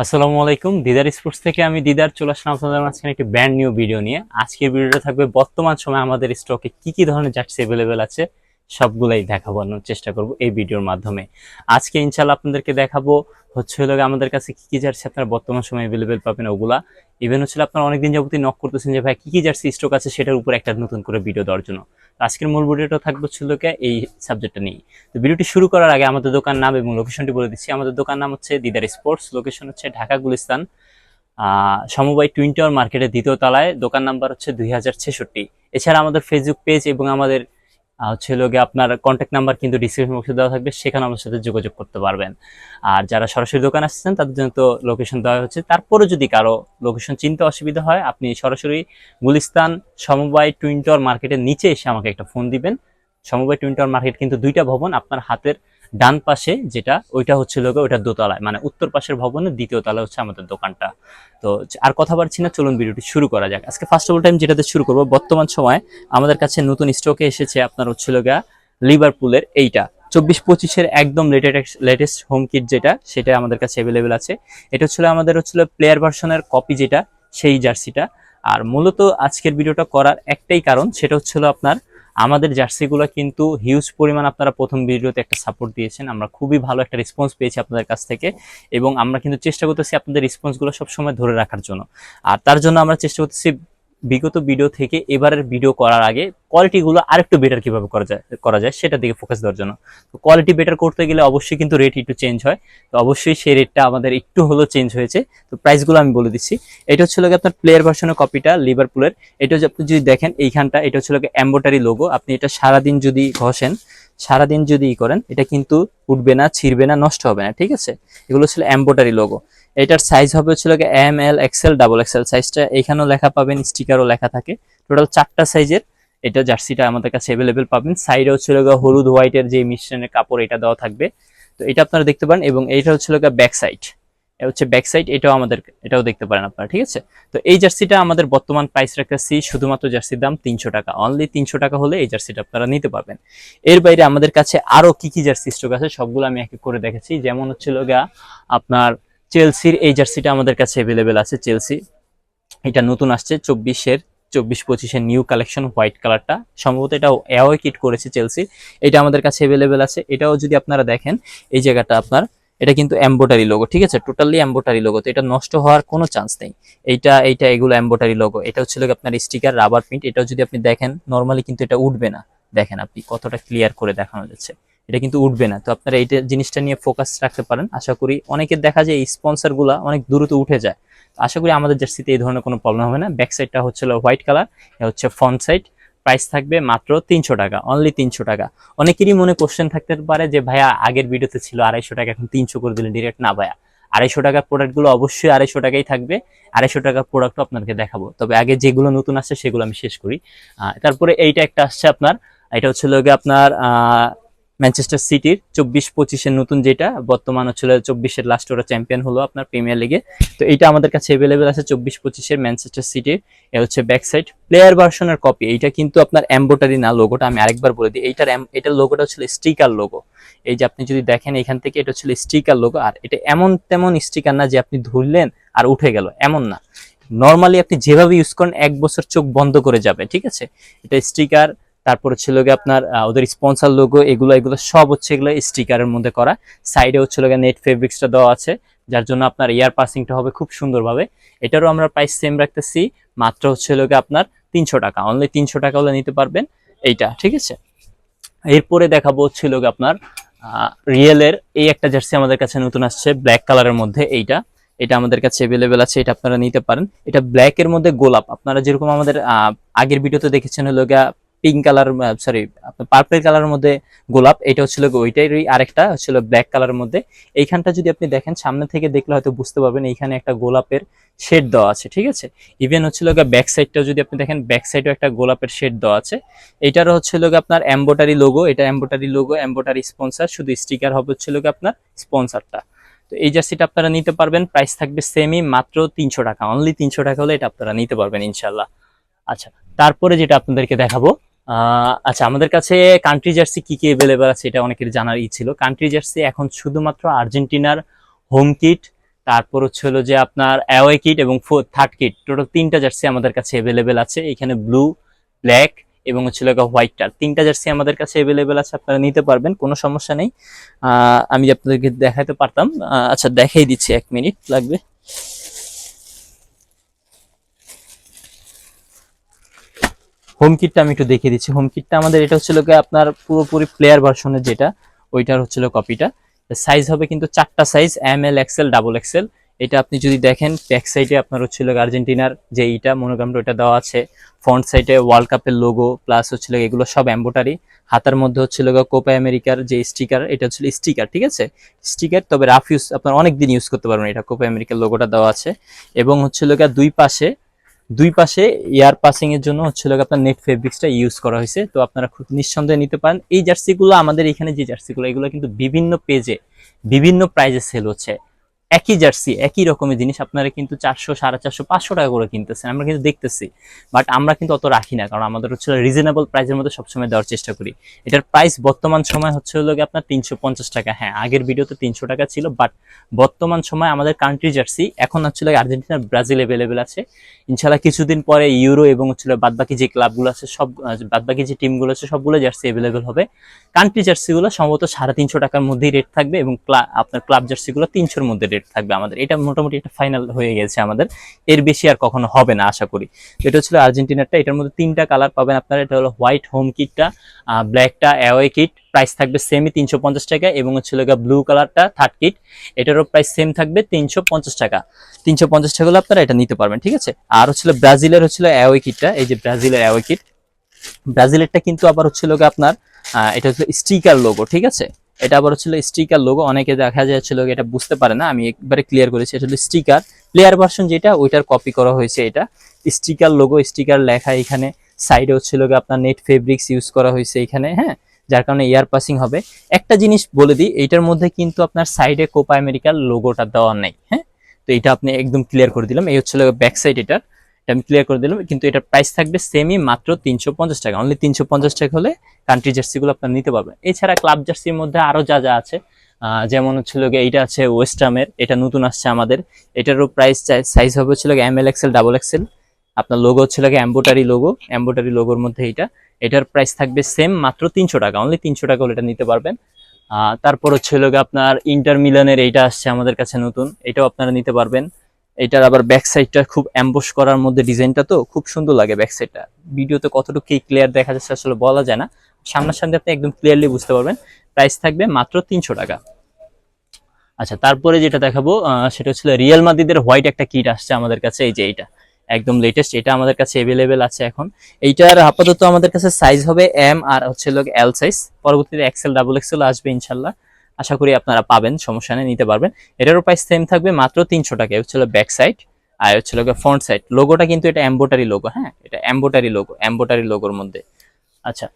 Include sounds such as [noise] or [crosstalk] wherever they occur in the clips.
আসসালামু আলাইকুম। দিদার স্পোর্টস থেকে আমি দিদার, চলে আসলাম আপনাদের মাঝখানে একটি ব্র্যান্ড নিউ ভিডিও নিয়ে। আজকের ভিডিওটা থাকবে বর্তমান সময়ে আমাদের স্টকে কি কি ধরনের জার্সি অ্যাভেলেবেল আছে, সবগুলাই দেখানোর চেষ্টা করব এই ভিডিওর মাধ্যমে। আজকে ইনশাল্লাহ আপনাদেরকে দেখাবো হচ্ছে হলো আমাদের কাছে কি কি জার্সি আপনারা বর্তমান সময়ে অ্যাভেলেবেল পাবেন ওগুলা। ইভেন হচ্ছে আপনারা অনেকদিন যাবতীয় নক করতেছেন যে ভাই কি কি জার্সি স্টক আছে সেটার উপর একটা নতুন করে ভিডিও দেওয়ার জন্য। আজকের মূল ভিডিওটা থাকবে ছিল এই সাবজেক্টটা নিয়ে তো ভিডিওটি শুরু করার আগে আমাদের দোকান নাম এবং লোকেশনটি বলে দিচ্ছি। আমাদের দোকান নাম হচ্ছে দিদার স্পোর্টস লোকেশন হচ্ছে ঢাকা, গুলিস্তান। সমবায় টুইন টাওয়ার মার্কেটের দ্বিতীয় তলায়। দোকান নাম্বার হচ্ছে দুই হাজার ছেষট্টি। এছাড়া আমাদের ফেসবুক পেজ এবং আমাদের হচ্ছে লোকে আপনার কন্ট্যাক্ট নাম্বার কিন্তু ডিসক্রিপশন বক্সে দেওয়া থাকবে, সেখানে আমার সাথে যোগাযোগ করতে পারবেন। আর যারা সরাসরি দোকান আসছেন তাদের জন্য তো লোকেশন দেওয়া হচ্ছে তারপরে যদি কারও লোকেশন চিনতে অসুবিধা হয়, আপনি সরাসরি গুলিস্তান সমবায় টুইন্টার মার্কেটের নিচে এসে আমাকে একটা ফোন দিবেন। সমবায় টুইন্টার মার্কেট কিন্তু দুইটা ভবন আপনার হাতের ডান পাশে যেটা, ওইটা হচ্ছে লোকে ওইটা দোতলায় মানে উত্তর পাশের ভবনের দ্বিতীয় তলায় হচ্ছে আমাদের দোকানটা। তো আর কথা বাড়ছি না, চলুন ভিডিওটি শুরু করা যাক। আজকে ফার্স্ট অফ অল টাইম যেটাতে শুরু করব, বর্তমান সময় আমাদের কাছে নতুন স্টকে এসেছে আপনার হচ্ছিল গা লিভারপুলের এইটা। চব্বিশ পঁচিশের একদম লেটেস্ট লেটেস্ট হোম কিট যেটা, সেটা আমাদের কাছে অ্যাভেলেবেল আছে। এটা হচ্ছিল আমাদের হচ্ছিল প্লেয়ার ভার্সনের কপি যেটা, সেই জার্সিটা। আর মূলত আজকের ভিডিওটা করার একটাই কারণ, সেটা হচ্ছিল আপনার আমাদের জার্সিগুলো কিন্তু হিউজ পরিমাণ আপনারা প্রথম ভিডিওতে একটা সাপোর্ট দিয়েছেন। আমরা খুবই ভালো একটা রেসপন্স পেয়েছি আপনাদের কাছ থেকে এবং আমরা কিন্তু চেষ্টা করতেছি আপনাদের রেসপন্সগুলো সবসময় ধরে রাখার জন্য। আর তার জন্য আমরা চেষ্টা করতেছি বিগত ভিডিও থেকে এবারের ভিডিও করার আগে কোয়ালিটিগুলো আরেকটু বেটার কীভাবে করা যায় করা যায় সেটা দিকে ফোকাস দেওয়ার জন্য। তো কোয়ালিটি বেটার করতে গেলে অবশ্যই কিন্তু রেট একটু চেঞ্জ হয়। তো অবশ্যই সেই রেটটা আমাদের একটু হলেও চেঞ্জ হয়েছে। তো প্রাইসগুলো আমি বলে দিচ্ছি। এটা হচ্ছে লোক আপনার প্লেয়ার ভার্সনের কপিটা লিভারপুলের এটা আপনি যদি দেখেন এইখানটা, এটা হচ্ছে লোক এম্বোটারি লোগো আপনি এটা সারাদিন যদি ঘষেন, সারাদিন যদি ই করেন, এটা কিন্তু উঠবে না, ছিঁড়বে না, নষ্ট হবে না, ঠিক আছে? এগুলো ছিল এম্বোটারি লোগো এটার সাইজ হবে হচ্ছে M L XL double XL সাইজটা এখানেও লেখা পাবেন স্টিকারও লেখা থাকে। টোটাল চারটা সাইজের এটা জার্সিটা আমাদের কাছে অ্যাভেলেবেল পাবেন। সাইডে হচ্ছে লোক হলুদ হোয়াইটের যে মিশ্রণের কাপড়, এটা দেওয়া থাকবে। তো এটা আপনারা দেখতে পারেন এবং এইটা হচ্ছিল ব্যাক সাইড এটা হচ্ছে ব্যাক সাইড এটাও আমাদের, এটাও দেখতে পারেন আপনারা, ঠিক আছে? তো এই জার্সিটা আমাদের বর্তমান প্রাইস রাখতেছি শুধুমাত্র জার্সির দাম তিনশো টাকা। অনলি তিনশো টাকা হলে এই জার্সিটা আপনারা নিতে পারবেন। এর বাইরে আমাদের কাছে আরও কি কি জার্সি স্টক আছে সবগুলো আমি এক এক করে দেখেছি যেমন হচ্ছিল গা আপনার চেলসির এই জার্সিটা আমাদের কাছে অ্যাভেলেবেল আছে, চেলসি। এটা নতুন আসছে, চব্বিশের চব্বিশ পঁচিশের নিউ কালেকশন, হোয়াইট কালারটা। সম্ভবত এটা অ্যাওয়ে কিট করেছে চেলসি এটা আমাদের কাছে অ্যাভেলেবেল আছে। এটাও যদি আপনারা দেখেন, এই জায়গাটা আপনার, এটা কিন্তু এম্বোটারি লোগো ঠিক আছে? টোটালি এম্বোটারি লোগো তো এটা নষ্ট হওয়ার কোনো চান্স নেই। এইটা এইটা, এগুলো এম্বোটারি লোগো এটা হচ্ছে আপনার স্টিকার রাবার প্রিন্ট এটাও যদি আপনি দেখেন নর্মালি কিন্তু এটা উঠবে না। দেখেন আপনি কতটা ক্লিয়ার করে দেখানো যাচ্ছে। এটা কিন্তু উঠবে না। তো আপনারা এইটা জিনিসটা নিয়ে ফোকাস রাখতে পারেন। আশা করি অনেকের দেখা যায় এই স্পন্সারগুলা অনেক দ্রুত উঠে যায়। তো আশা করি আমাদের জার্সিতে এই ধরনের কোনো প্রবলেম হবে না। ব্যাক সাইডটা হচ্ছে হোয়াইট কালার হচ্ছে ফ্রন্ট সাইড প্রাইস থাকবে মাত্র তিনশো টাকা অনলি তিনশো টাকা। অনেকেরই মনে কোশ্চেন থাকতে পারে যে, ভাইয়া, আগের ভিডিওতে ছিল আড়াইশো টাকা, এখন তিনশো করে দিলেন ডিরেক্ট না ভাইয়া, আড়াইশো টাকার প্রোডাক্টগুলো অবশ্যই আড়াইশো টাকাই থাকবে। আড়াইশো টাকার প্রোডাক্টও আপনাকে দেখাবো। তবে আগে যেগুলো নতুন আসছে সেগুলো আমি শেষ করি। তারপরে এইটা একটা আসছে আপনার, এটা হচ্ছে লোকে আপনার ম্যানচেস্টার সিটির চব্বিশ পঁচিশের নতুন যেটা, বর্তমান হচ্ছে চব্বিশের লাস্ট ওরা চ্যাম্পিয়ন হলো আপনার প্রিমিয়ার লিগে তো এটা আমাদের কাছে অ্যাভেলেবেল আছে চব্বিশ পঁচিশের ম্যানচেস্টার সিটির এ হচ্ছে ব্যাক সাইড প্লেয়ার ভার্সনের কপি এইটা কিন্তু আপনার এম্বোটারি না লোগোটা আমি আরেকবার বলে দিই। এইটার এটার লোগোটা হচ্ছে স্টিকার লোগো এই যে আপনি যদি দেখেন এখান থেকে, এটা হচ্ছে স্টিকার লোগো আর এটা এমন তেমন স্টিকার না যে আপনি ধরলেন আর উঠে গেল, এমন না। নর্মালি আপনি যেভাবে ইউজ করেন, এক বছর চোখ বন্ধ করে যাবে, ঠিক আছে? এটা স্টিকার তারপরে ছিল গিয়ে আপনার ওদের স্পন্সর লোগো এগুলো এগুলো সব হচ্ছে এগুলো স্টিকারের মধ্যে করা। সাইডে হচ্ছে গিয়ে নেট ফেব্রিক্সটা দেওয়া আছে, যার জন্য আপনার এয়ার পাসিংটা হবে খুব সুন্দরভাবে। এটারও আমরা প্রাইস সেম রাখতেছি, মাত্র হচ্ছে লোকে আপনার তিনশো টাকা। অনলি তিনশো টাকা হলে নিতে পারবেন এইটা, ঠিক আছে? এরপরে দেখাবো হচ্ছে লোক আপনার রিয়েলের এই একটা জার্সি আমাদের কাছে নতুন আসছে ব্ল্যাক কালারের মধ্যে এইটা। এটা আমাদের কাছে অ্যাভেলেবেল আছে, এটা আপনারা নিতে পারেন। এটা ব্ল্যাক এর মধ্যে গোলাপ। আপনারা যেরকম আমাদের আগের ভিডিওতে দেখেছেন হলো গিয়া পিঙ্ক কালার সরি পার্পল কালারের মধ্যে গোলাপ, এটা হচ্ছিল ওইটারই আরেকটা হচ্ছিল ব্ল্যাক কালারের মধ্যে। এইখানটা যদি আপনি দেখেন, সামনে থেকে দেখলে হয়তো বুঝতে পারবেন, এইখানে একটা গোলাপের শেড দেওয়া আছে, ঠিক আছে? ইভেন হচ্ছিল ব্যাক সাইডটাও যদি আপনি দেখেন ব্যাক সাইডেও একটা গোলাপের শেড দেওয়া আছে। এটারও হচ্ছিল আপনার এম্বোটারি লোগো এটা এম্বোটারি লোগো এম্বোটারি স্পন্সার শুধু স্টিকার হবে হচ্ছিল আপনার স্পন্সারটা তো এই জার্সিটা আপনারা নিতে পারবেন প্রাইস থাকবে সেমই মাত্র তিনশো টাকা অনলি তিনশো টাকা হলে এটা আপনারা নিতে পারবেন ইনশাল্লাহ আচ্ছা তারপরে যেটা আপনাদেরকে দেখাবো আচ্ছা আমাদের কাছে কান্ট্রি জার্সি কি কি অ্যাভেলেবেল আছে এটা অনেকের জানার ই ছিল। কান্ট্রি জার্সি এখন শুধুমাত্র আর্জেন্টিনার হোম কিট তারপর হচ্ছে হলো যে আপনার অ্যাওয়ে কিট এবং থার্ড কিট টোটাল তিনটা জার্সি আমাদের কাছে অ্যাভেলেবেল আছে। এখানে ব্লু ব্ল্যাক এবং হচ্ছে লোক হোয়াইটটার তিনটা জার্সি আমাদের কাছে অ্যাভেলেবেল আছে, আপনারা নিতে পারবেন, কোনো সমস্যা নেই। আমি আপনাদেরকে দেখাতে পারতাম। আচ্ছা দেখাই দিচ্ছি এক মিনিট লাগবে? হোম কিটটা আমি একটু দেখিয়ে দিচ্ছি। হোম কিটটা আমাদের এটা হচ্ছে লোকে আপনার পুরোপুরি প্লেয়ার ভার্সনের যেটা, ওইটার হচ্ছিল কপিটা সাইজ হবে কিন্তু চারটা size M L XL double XL এটা আপনি যদি দেখেন ব্যাক সাইডে আপনার হচ্ছিল আর্জেন্টিনার যে এইটা, মনোগ্রামটা ওটা দেওয়া আছে। ফ্রন্ট সাইডে ওয়ার্ল্ড কাপের লোগো প্লাস হচ্ছিল এগুলো সব এম্বোটারি হাতার মধ্যে হচ্ছিল কোপা আমেরিকার যে স্টিকার এটা হচ্ছিল স্টিকার ঠিক আছে? স্টিকার তবে রাফ ইউজ আপনার অনেক দিন ইউজ করতে পারবেন এটা। কোপা আমেরিকার লোগোটা দেওয়া আছে। এবং হচ্ছিল দুই পাশে দুই পাশে এয়ার পাসিং এর জন্য হচ্ছে লোক আপনার নেট ফেব্রিক্সটা ইউজ করা হয়েছে। তো আপনারা খুব নিঃসন্দেহে নিতে পারেন। এই জার্সিগুলো, আমাদের এখানে যে জার্সিগুলো, এগুলো কিন্তু বিভিন্ন পেজে বিভিন্ন প্রাইজে সেল হচ্ছে। একই জার্সি, একই রকমের জিনিস আপনারা কিন্তু চারশো, সাড়ে চারশো, পাঁচশো টাকা করে কিনতেছেন। আমরা কিন্তু দেখতেছি বাট আমরা কিন্তু অত রাখি না, কারণ আমাদের হচ্ছে রিজনেবল প্রাইসের মধ্যে সবসময় দেওয়ার চেষ্টা করি। এটার প্রাইস বর্তমান সময় হচ্ছে হলো আপনার তিনশো পঞ্চাশ টাকা। হ্যাঁ আগের ভিডিওতে তিনশো টাকা ছিল বাট বর্তমান সময় আমাদের কান্ট্রি জার্সি, এখন হচ্ছে আর্জেন্টিনা ব্রাজিল অ্যাভেলেবেল আছে। ইনশাল্লাহ কিছুদিন পরে ইউরো এবং হচ্ছে বাদবাকি যে ক্লাবগুলো আছে, সব বাদবাকি যে টিমগুলো আছে, সবগুলো জার্সি অ্যাভেলেবেল হবে। কান্ট্রি জার্সিগুলো সম্ভবত সাড়ে তিনশো টাকার মধ্যেই রেট থাকবে এবং আপনার ক্লাব জার্সিগুলো তিনশোর মধ্যে রেট থাকবে আমাদের। এটা মোটামুটি একটা ফাইনাল হয়ে গেছে আমাদের। এর বেশি আর কখনো হবে না, আশা করি। এটা ছিল আর্জেন্টিনারটা। এটার মধ্যে তিনটা কালার পাবেন আপনারা। এটা হলো হোয়াইট হোম কিটটা ব্ল্যাকটা অ্যাওয়ে কিট প্রাইস থাকবে সেমই তিনশো পঞ্চাশ টাকা এবং হচ্ছে ব্লু কালারটা থার্ড কিট এটারও প্রাইস সেম থাকবে তিনশো পঞ্চাশ টাকা। তিনশো পঞ্চাশ টাকা হলে আপনারা এটা নিতে পারবেন, ঠিক আছে? আর হচ্ছিল ব্রাজিলের হচ্ছিল অ্যাওয়ে কিটটা এই যে ব্রাজিলের অ্যাওয়ে কিট ব্রাজিলেরটা কিন্তু আবার হচ্ছিল আপনার এটা হচ্ছে স্টিকার লোগো ঠিক আছে? এটা আবার হচ্ছিল স্টিকার লোগো অনেকে দেখা যাচ্ছিল এটা বুঝতে পারে না, আমি একবারে ক্লিয়ার করেছি, এটা হলো স্টিকার প্লেয়ার ভার্সন যেটা, ওইটার কপি করা হয়েছে এটা। স্টিকার লোগো স্টিকার লেখা এখানে। সাইডে হচ্ছিল আপনার নেট ফেব্রিক্স ইউজ করা হয়েছে এখানে হ্যাঁ? যার কারণে এয়ার পাসিং হবে। একটা জিনিস বলে দিই এইটার মধ্যে কিন্তু আপনার সাইডে কোপা আমেরিকার লোগোটা দেওয়া নেই হ্যাঁ? তো এটা আপনি একদম ক্লিয়ার করে দিলাম। এই হচ্ছিল ব্যাক সাইড এটার। এটা আমি ক্লিয়ার করে দিলাম, কিন্তু এটার প্রাইস থাকবে সেমই মাত্র তিনশো পঞ্চাশ টাকা। অনলি তিনশো পঞ্চাশ টাকা হলে কান্ট্রি জার্সিগুলো আপনারা নিতে পারবেন। এছাড়া ক্লাব জার্সির মধ্যে আরও যা যা আছে যেমন হচ্ছিল গিয়ে এইটা আছে ওয়েস্টামের এটা নতুন আসছে আমাদের। এটারও প্রাইস সাইজ হবে হচ্ছিল M L XL double XL আপনার লোগো হচ্ছিল গিয়ে এম্বোটারি লোগো এম্বোটারি লোগোর মধ্যে এইটা। এটার প্রাইস থাকবে সেম মাত্র তিনশো টাকা। অনলি তিনশো টাকা হলে এটা নিতে পারবেন। তারপর হচ্ছে আপনার ইন্টার মিলানের এইটা আসছে আমাদের কাছে নতুন, এটাও আপনারা নিতে পারবেন। এটার আবার ব্যাক সাইডটা খুব অ্যাম্বোস করার মধ্যে ডিজাইনটা তো খুব সুন্দর লাগে ব্যাক সাইডটা ভিডিওতে কতটুকু কি ক্লিয়ার দেখা যাচ্ছে আসলে বলা যায় না। সামনাসামনি আপনি একদম ক্লিয়ারলি বুঝতে পারবেন। প্রাইস থাকবে মাত্র তিনশো টাকা। আচ্ছা তারপরে যেটা দেখাবো সেটা হচ্ছে রিয়েল মাদিদের হোয়াইট একটা কিট আসছে আমাদের কাছে, এই যে এইটা। একদম লেটেস্ট এটা আমাদের কাছে অ্যাভেলেবেল আছে এখন। এইটার আপাতত আমাদের কাছে সাইজ হবে এম আর হচ্ছে লোক এল সাইজ পরবর্তীতে এক্সেল ডাবল এক্সেল আসবে ইনশাল্লাহ। আশা করি আপনারা পাবেন, সমস্যা নেই, নিতে পারবেন। এটারও প্রাইস সেম থাকবে মাত্র তিনশো টাকা হচ্ছে ব্যাক সাইড আর হচ্ছে লোক ফ্রন্ট সাইড লোগোটা কিন্তু এটা অ্যাম্বোটারি লোগো হ্যাঁ? এটা অ্যাম্বোটারি লোগো অ্যাম্বোটারি লোগোর মধ্যে। আচ্ছা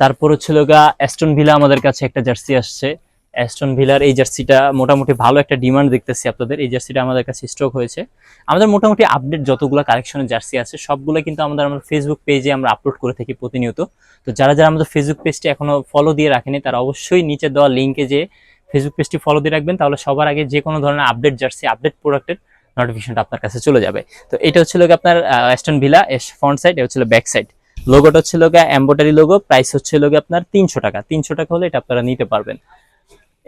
তারপর হচ্ছে লোগা অ্যাস্টন ভিলা আমাদের কাছে একটা জার্সি আসছে। অ্যাস্টন ভিলার এই জার্সিটা মোটামুটি ভালো একটা ডিমান্ড দেখতেছি আপনাদের। এই জার্সিটা আমাদের কাছে স্টক হয়েছে। আমাদের মোটামুটি আপডেট যতগুলো কালেকশনের জার্সি আছে সবগুলো কিন্তু আমাদের আমাদের ফেসবুক পেজে আমরা আপলোড করে থাকি প্রতিনিয়ত। তো যারা যারা আমাদের ফেসবুক পেজটি এখনও ফলো দিয়ে রাখেনি, তারা অবশ্যই নিচে দেওয়া লিঙ্কে যে ফেসবুক পেজটি ফলো দিয়ে রাখবেন, তাহলে সবার আগে যে কোনো ধরনের আপডেট জার্সি আপডেট প্রোডাক্টের নোটিফিকেশনটা আপনার কাছে চলে যাবে। তো এটা হচ্ছিল আপনার অ্যাস্টন ভিলা ফ্রন্ট সাইড এটা হচ্ছিল ব্যাক সাইড লোগোটা হচ্ছিল গিয়ে এম্বোটারি লোগো প্রাইস হচ্ছিল গিয়ে আপনার তিনশো টাকা। তিনশো টাকা হলে এটা আপনারা নিতে পারবেন।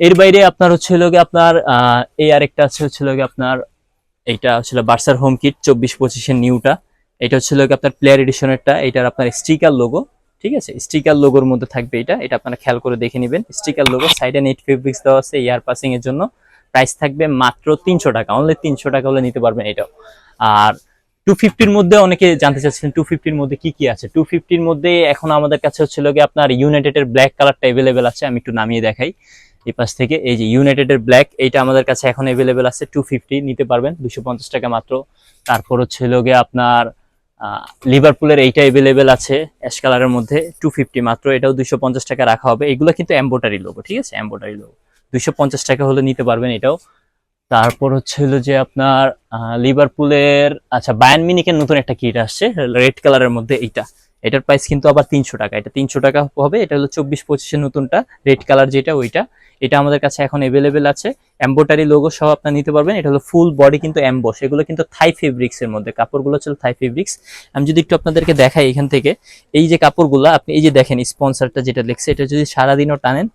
এর বাইরে আপনার হচ্ছে গিয়ে আপনার এই আরেকটা আছে হচ্ছিল গিয়ে আপনার, এইটা হচ্ছিল বার্সার হোম কিট চব্বিশ পঁচিশের নিউটা। এটা হচ্ছে গিয়ে আপনার প্লেয়ার এডিশনেরটা এটার আপনার স্টিকার লোগো ঠিক আছে? স্টিকার লোগোর মধ্যে থাকবে এটা এটা আপনারা খেয়াল করে দেখে নেবেন। স্টিকার লোগো সাইডে নেট ফেব্রিক্স দেওয়া আছে এয়ার পাসিং এর জন্য। প্রাইস থাকবে মাত্র তিনশো টাকা অনলি তিনশো টাকা হলে নিতে পারবেন এটাও। আর টু ফিফটির মধ্যে অনেকে জানতে চাচ্ছেন টু ফিফটির মধ্যে কি কি আছে? টু ফিফটির মধ্যে এখন আমাদের কাছে হচ্ছে গিয়ে আপনার ইউনাইটেডের ব্ল্যাক কালারটা অ্যাভেলেবেল আছে, আমি একটু নামিয়ে দেখাই। এই পাশ থেকে, এই যে ইউনাইটেডের ব্ল্যাক এইটা আমাদের কাছে এখন অ্যাভেলেবেল আছে টু ফিফটি নিতে পারবেন, দুশো পঞ্চাশ টাকা মাত্র। তারপর হচ্ছিল গিয়ে আপনার লিভারপুলের এইটা অ্যাভেলেবেল আছে অ্যাশ কালারের মধ্যে টু ফিফটি মাত্র, এটাও দুশো পঞ্চাশ টাকা রাখা হবে। এগুলো কিন্তু এম্বোটারি লোগো ঠিক আছে? এম্বোটারি লোগো দুশো পঞ্চাশ টাকা হলে নিতে পারবেন এটাও। তারপর হচ্ছে হলো যে আপনার লিভারপুলের আচ্ছা বায়ান মিনিকের নতুন একটা কিট আসছে রেড কালারের মধ্যে এইটা। এটার প্রাইস কিন্তু আবার তিনশো টাকা, এটা তিনশো টাকা হবে, এটা হলো চব্বিশ পঁচিশের নতুনটা রেড কালার যেটা, ওইটা। এটা আমাদের কাছে এখন অ্যাভেলেবেল আছে। এম্বোটারি লোগো সহ আপনার নিতে পারবেন। এটা হলো ফুল বডি কিন্তু এম্বস এগুলো কিন্তু থাই ফেব্রিক্স এর মধ্যে। কাপড়গুলো ছিল থাই ফেব্রিক্স আমি যদি একটু আপনাদেরকে দেখাই এখান থেকে, এই যে কাপড়গুলো, আপনি এই যে দেখেন স্পন্সরটা যেটা লেখছে, এটা যদি সারাদিনও টানেন,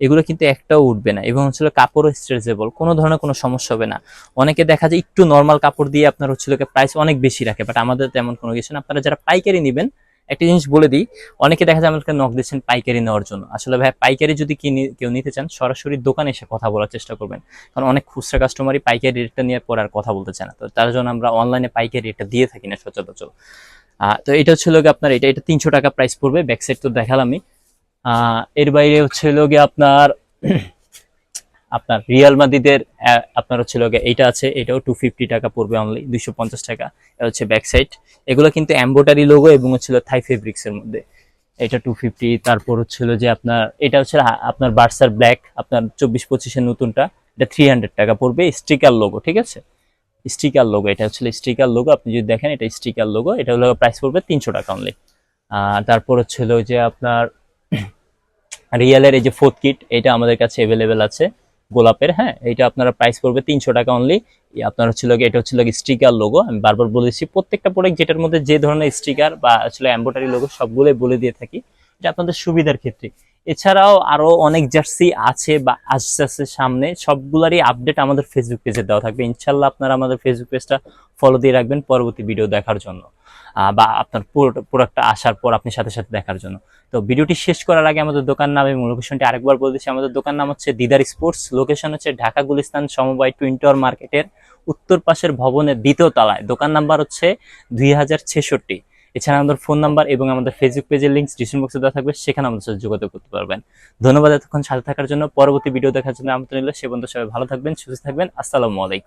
এগুলো কিন্তু একটাও উঠবে না এবং হচ্ছিল কাপড়ও স্ট্রেচেবল কোনো ধরনের কোনো সমস্যা হবে না। অনেকে দেখা যায় একটু নর্মাল কাপড় দিয়ে আপনার হচ্ছিল প্রাইস অনেক বেশি রাখে বাট আমাদের তেমন কোনো কিছু না। আপনারা যারা পাইকারি নেবেন একটা জিনিস বলে দিই অনেকে দেখা যায় আমাদেরকে নক দিচ্ছেন পাইকারি নেওয়ার জন্য। আসলে ভাই পাইকারি যদি কিনে কেউ নিতে চান সরাসরি দোকানে এসে কথা বলার চেষ্টা করবেন। কারণ অনেক খুচরা কাস্টমারই পাইকারি রেটটা নিয়ে পরে আর কথা বলতে চায় না। তো তার জন্য আমরা অনলাইনে পাইকারি রেটটা দিয়ে থাকি না সচরাচর। তো এটা হচ্ছিল গিয়ে আপনার এটা এটা তিনশো টাকা প্রাইস পড়বে ব্যাক সাইড তো দেখালামই। আহ, এর বাইরে হচ্ছিল গিয়ে আপনার আপনার রিয়াল মাদিদের আপনার হচ্ছিল গিয়ে এইটা আছে, এটাও টু ফিফটি টাকা পড়বে অনলি দুইশো পঞ্চাশ টাকা। এটা হচ্ছে ব্যাক সাইড এগুলো কিন্তু এম্বোটারি লোগো এবং হচ্ছিল থাই ফেব্রিক্স এর মধ্যে। এটা টু ফিফটি তারপর হচ্ছিল যে আপনার, এটা হচ্ছে আপনার বার্সার ব্ল্যাক আপনার চব্বিশ পঁচিশের নতুনটা, এটা থ্রি হান্ড্রেড টাকা পড়বে স্টিকার লোগো ঠিক আছে? স্টিকার লোগো এটা হচ্ছে স্টিকার লোগো আপনি যদি দেখেন এটা স্টিকার লোগো এটা হলো প্রাইস পড়বে তিনশো টাকা অনলি তারপর হচ্ছিল যে আপনার [clears throat] রিয়েলের এই যে ফোর্থ কিট এটা আমাদের কাছে অ্যাভেলেবেল আছে। গোলাপের হ্যাঁ? এটা আপনারা প্রাইস পড়বে তিনশো টাকা অনলি আপনার হচ্ছিল এটা হচ্ছিল স্টিকার লোগো আমি বারবার বলেছি, প্রত্যেকটা প্রোডাক্ট যেটার মধ্যে যে ধরনের স্টিকার বা আসলে এম্বোটারি লোগো সবগুলোই বলে দিয়ে থাকি, এটা আপনাদের সুবিধার ক্ষেত্রে। এছাড়াও আরও অনেক জার্সি আছে বা আসছে আসছে সামনে, সবগুলারই আপডেট আমাদের ফেসবুক পেজে দেওয়া থাকবে। ইনশাল্লাহ আপনারা আমাদের ফেসবুক পেজটা ফলো দিয়ে রাখবেন পরবর্তী ভিডিও দেখার জন্য। বা আপনার প্রোডাক্টটা আসার পর আপনি সাথে সাথে দেখার জন্য। তো ভিডিওটি শেষ করার আগে আমাদের দোকান নাম এবং লোকেশনটি আরেকবার বলে দিচ্ছি। আমাদের দোকান নাম হচ্ছে দিদার স্পোর্টস। লোকেশন হচ্ছে ঢাকা গুলিস্তান সমবায় টুইন টাওয়ার মার্কেটের উত্তর পাশের ভবনের দ্বিতীয় তলায়। দোকান নাম্বার হচ্ছে দুই হাজার ছেষট্টি। এছাড়া আমাদের ফোন নাম্বার এবং আমাদের ফেসবুক পেজের লিঙ্ক ডিসক্রিপশন বক্সে দেওয়া থাকবে। সেখানে আমাদের সাথে যোগাযোগ করতে পারবেন। ধন্যবাদ এতক্ষণ সাথে থাকার জন্য। পরবর্তী ভিডিও দেখার জন্য আমন্ত্রণ নিল সে বন্ধু সবাই ভালো থাকবেন, সুস্থ থাকবেন। আসসালামু আলাইকুম।